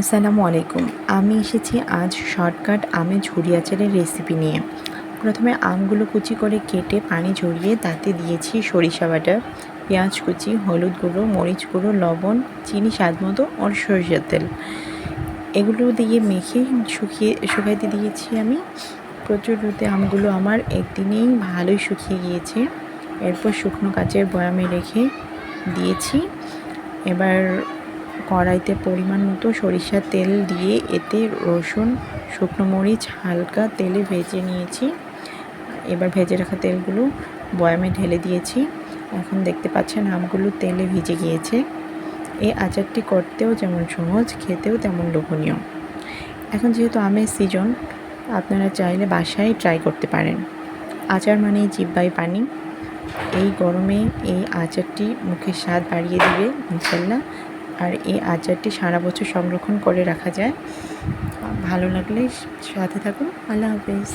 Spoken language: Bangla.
আসসালামু আলাইকুম। আমি এসেছি আজ শর্টকাট আমের ঝুরি আচারের রেসিপি নিয়ে। প্রথমে আমগুলো কুচি করে কেটে পানি ঝরিয়ে তাতে দিয়েছি সরিষা বাটা, পেঁয়াজ কুচি, হলুদ গুঁড়ো, মরিচ গুঁড়ো, লবণ, চিনি, স্বাদ মতো আর সরিষার তেল। এগুলো দিয়ে মেখে শুকিয়ে, শুকাইতে দিয়েছি আমি। প্রচুর রোদে আমগুলো আমার একদিনেই ভালোই শুকিয়ে গিয়েছে। এরপর শুকনো কাচের বয়ামে রেখে দিয়েছি। এবার কড়াইতে পরিমাণ মতো সরিষার তেল দিয়ে এতে রসুন, শুকনো মরিচ, হালকা তেলে ভেজে নিয়েছি। এবার ভেজে রাখা তেলগুলো বয়ামে ঢেলে দিয়েছি। এখন দেখতে পাচ্ছেন আমগুলো তেলে ভিজে গিয়েছে। এই আচারটি করতেও যেমন সহজ, খেতেও তেমন লোভনীয়। এখন যেহেতু আমের সিজন আপনারা চাইলে বাসায় ট্রাই করতে পারেন। আচার মানে জিব্বাই পানি। এই গরমে এই আচারটি মুখের স্বাদ বাড়িয়ে দিবে, ইনশাল্লাহ। আর এই আচারটি সারা বছর সংরক্ষণ করে রাখা যায়। ভালো লাগলে সাথে থাকুন। আল্লাহ হাফেজ।